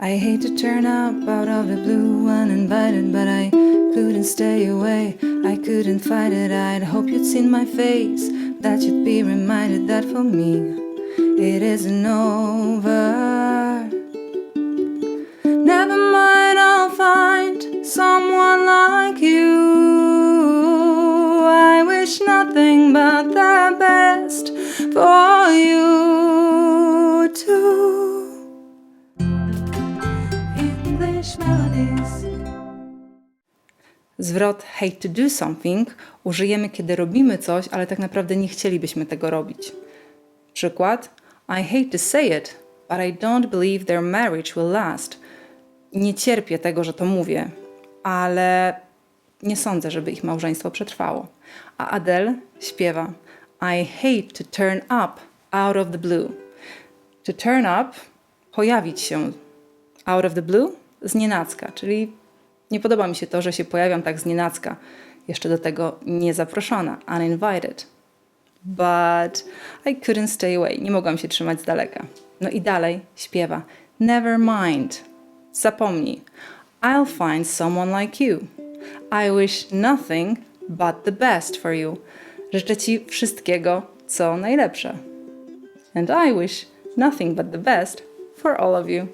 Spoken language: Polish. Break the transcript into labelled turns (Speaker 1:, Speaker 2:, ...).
Speaker 1: I hate to turn up out of the blue uninvited, but I couldn't stay away. I couldn't fight it. I'd hope you'd seen my face, that you'd be reminded that for me it isn't over. Never mind, I'll find someone like you. I wish nothing but the best for you Melodies. Zwrot hate to do something użyjemy, kiedy robimy coś, ale tak naprawdę nie chcielibyśmy tego robić. Przykład: I hate to say it, but I don't believe their marriage will last. Nie cierpię tego, że to mówię, ale nie sądzę, żeby ich małżeństwo przetrwało. A Adele śpiewa: I hate to turn up out of the blue. To turn up, pojawić się out of the blue, z nienacka, czyli nie podoba mi się to, że się pojawiam tak z nienacka. Jeszcze do tego niezaproszona, uninvited. But I couldn't stay away. Nie mogłam się trzymać z daleka. No i dalej śpiewa. Never mind. Zapomnij. I'll find someone like you. I wish nothing but the best for you. Życzę Ci wszystkiego, co najlepsze. And I wish nothing but the best for all of you.